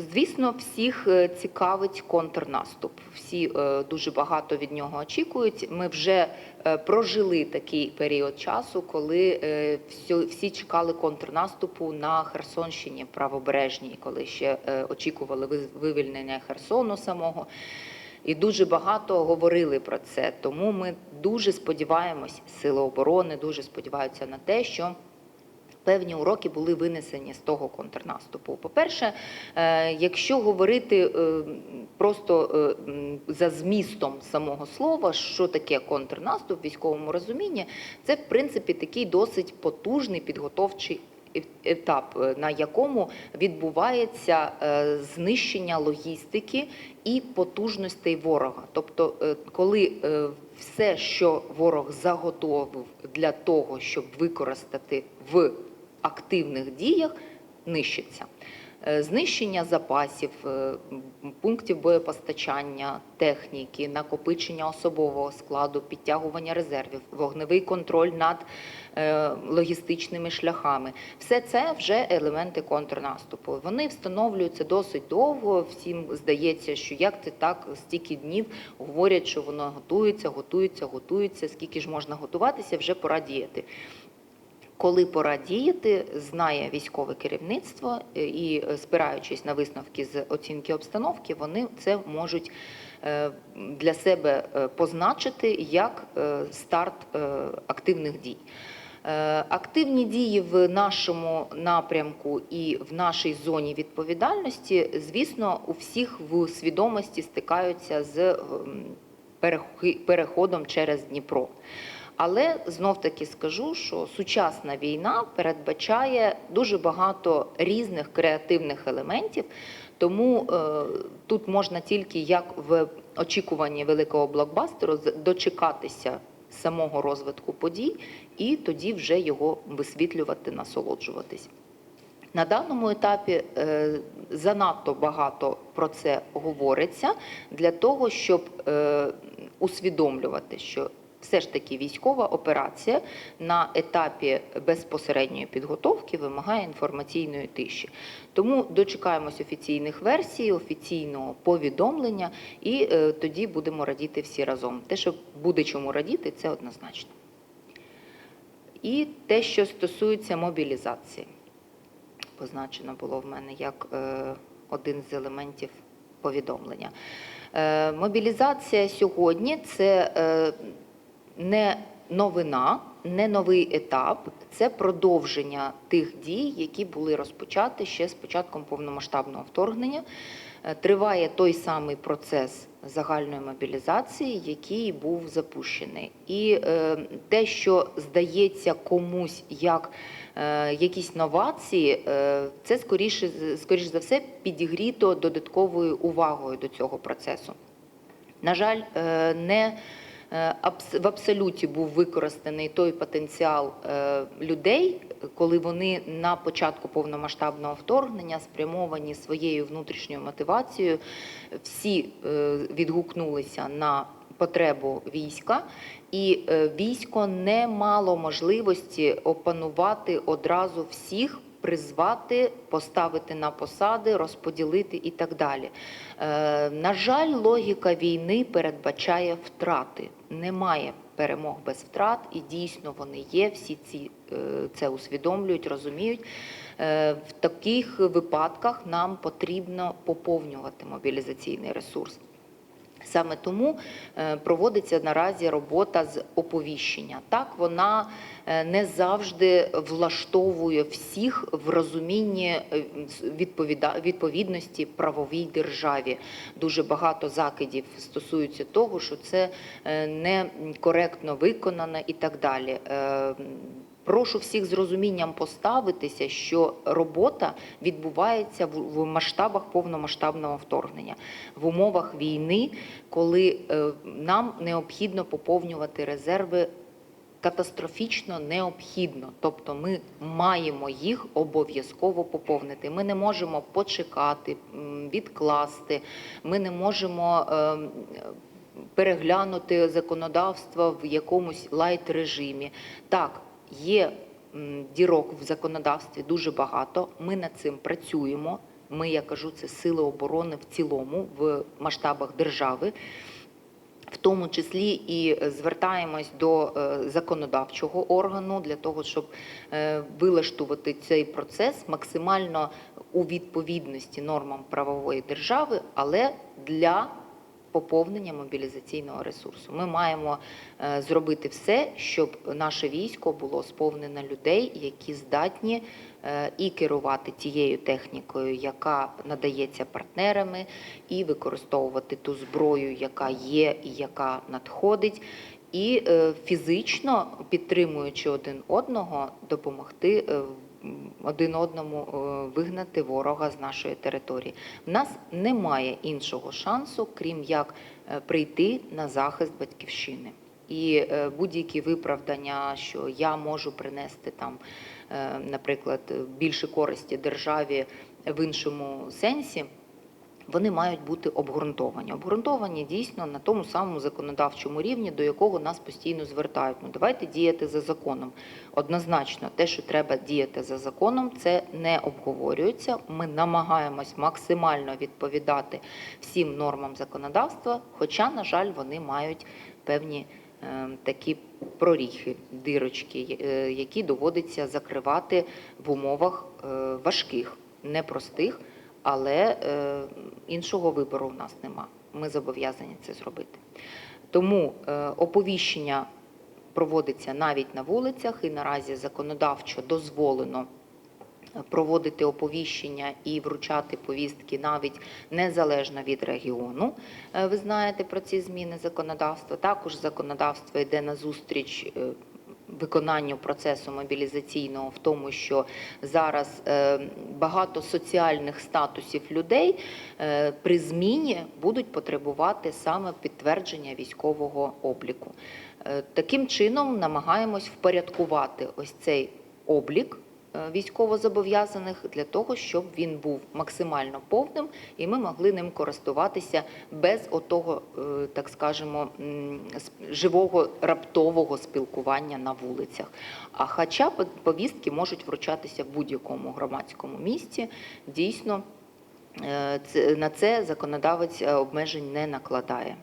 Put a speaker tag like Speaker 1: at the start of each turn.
Speaker 1: Звісно, всіх е, цікавить контрнаступ. Всі е, дуже багато від нього очікують. Ми вже е, прожили такий період часу, коли всі, чекали контрнаступу на Херсонщині правобережній, коли ще очікували ви- вивільнення Херсону самого. І дуже багато говорили про це. Тому ми дуже сподіваємось, сили оборони дуже сподіваються на те, що певні уроки були винесені з того контрнаступу. По-перше, е, якщо говорити е, просто е, за змістом самого слова, що таке контрнаступ в військовому розумінні, це в принципі такий досить потужний підготовчий етап, на якому відбувається знищення логістики і потужностей ворога. Тобто, коли все, що ворог заготовив для того, щоб використати в активних діях, нищиться. Е, Знищення запасів, е, пунктів боєпостачання, техніки, накопичення особового складу, підтягування резервів, вогневий контроль над е, логістичними шляхами. Все це вже елементи контрнаступу. Вони встановлюються досить довго. Всім здається, що як це так стільки днів говорять, що воно готується, готується, готується. Скільки ж можна готуватися, вже пора діяти. Коли пора діяти, знає військове керівництво е, і е, спираючись на висновки з оцінки обстановки, вони це можуть е, для себе позначити як старт активних дій. Активні дії в нашому напрямку і в нашій зоні відповідальності, звісно, у всіх в свідомості стикаються з переходом через Дніпро. Але знов таки скажу, що сучасна війна передбачає дуже багато різних креативних елементів, тому е, тут можна тільки як в очікуванні великого блокбастеру дочекатися самого розвитку подій і тоді вже його висвітлювати, насолоджуватись. На даному етапі е, занадто багато про це говориться для того, щоб е, усвідомлювати, що все ж таки військова операція на етапі безпосередньої підготовки вимагає інформаційної тиші. Тому дочекаємось офіційних версій, офіційного повідомлення, і е, тоді будемо радіти всі разом. Те, що буде чому радіти, це однозначно. І те, що стосується мобілізації позначено було в мене як е, один з елементів повідомлення. Е, Мобілізація сьогодні це е, не новина, не новий етап, це продовження тих дій, які були розпочаті ще з початком повномасштабного вторгнення. Е, Триває той самий процес загальної мобілізації, який був запущений. І е, те, що здається комусь як е, якісь новації, е, це скоріше скоріш за все підігріто додатковою увагою до цього процесу. На жаль, е, не в абсолюті був використаний той потенціал е, людей, коли вони на початку повномасштабного вторгнення спрямовані своєю внутрішньою мотивацією, всі е, відгукнулися на потребу війська, і е, військо не мало можливості опанувати одразу всіх. Призвати, поставити на посади, розподілити і так далі. Е, на жаль, логіка війни передбачає втрати. Немає перемог без втрат, і дійсно вони є. Всі ці е, це усвідомлюють, розуміють. Е, в таких випадках нам потрібно поповнювати мобілізаційний ресурс. Саме тому е, проводиться наразі робота з оповіщення. Так, вона е, не завжди влаштовує всіх в розумінні е, відповідності правовій державі. Дуже багато закидів стосуються того, що це некоректно виконано і так далі. Е, Прошу всіх з розумінням поставитися, що робота відбувається в масштабах повномасштабного вторгнення, в умовах війни, коли е, нам необхідно поповнювати резерви катастрофічно необхідно. Тобто ми маємо їх обов'язково поповнити. Ми не можемо почекати, відкласти, ми не можемо. ем, Переглянути законодавство в якомусь лайт режимі. Так, є дірок в законодавстві дуже багато. Ми над цим працюємо. Ми, я кажу, це сили оборони в цілому в масштабах держави. В тому числі і звертаємось до е, законодавчого органу для того, щоб е, вилаштувати цей процес максимально у відповідності нормам правової держави, але для поповнення мобілізаційного ресурсу. Ми маємо е, зробити все, щоб наше військо було сповнено людей, які здатні е, і керувати тією технікою, яка надається партнерами, і використовувати ту зброю, яка є і яка надходить. І е, фізично підтримуючи один одного, допомогти е, один одному е, вигнати ворога з нашої території. В нас немає іншого шансу, крім як прийти на захист батьківщини. І будь-які виправдання, що я можу принести там, наприклад, більше користі державі в іншому сенсі. Вони мають бути обґрунтовані. Обґрунтовані дійсно на тому самому законодавчому рівні, до якого нас постійно звертають. Ну давайте діяти за законом. Однозначно, те, що треба діяти за законом, це не обговорюється. Ми намагаємось максимально відповідати всім нормам законодавства, хоча, на жаль, вони мають певні е, такі проріхи, дирочки, е, які доводиться закривати в умовах е, важких, непростих але е, іншого вибору в нас нема. Ми зобов'язані це зробити. Тому е, оповіщення проводиться навіть на вулицях, і наразі законодавчо дозволено проводити оповіщення і вручати повістки навіть незалежно від регіону. Е, Ви знаєте про ці зміни законодавства. Також законодавство йде на зустріч е, виконанню процесу мобілізаційного в тому, що зараз е, багато соціальних статусів людей е, при зміні будуть потребувати саме підтвердження військового обліку. Е, Таким чином намагаємось впорядкувати ось цей облік військовозобов'язаних для того, щоб він був максимально повним, і ми могли ним користуватися без отого, е, так скажемо, живого раптового спілкування на вулицях. А хоча повістки можуть вручатися в будь-якому громадському місці. Дійсно, е, на це законодавець е, обмежень не накладає.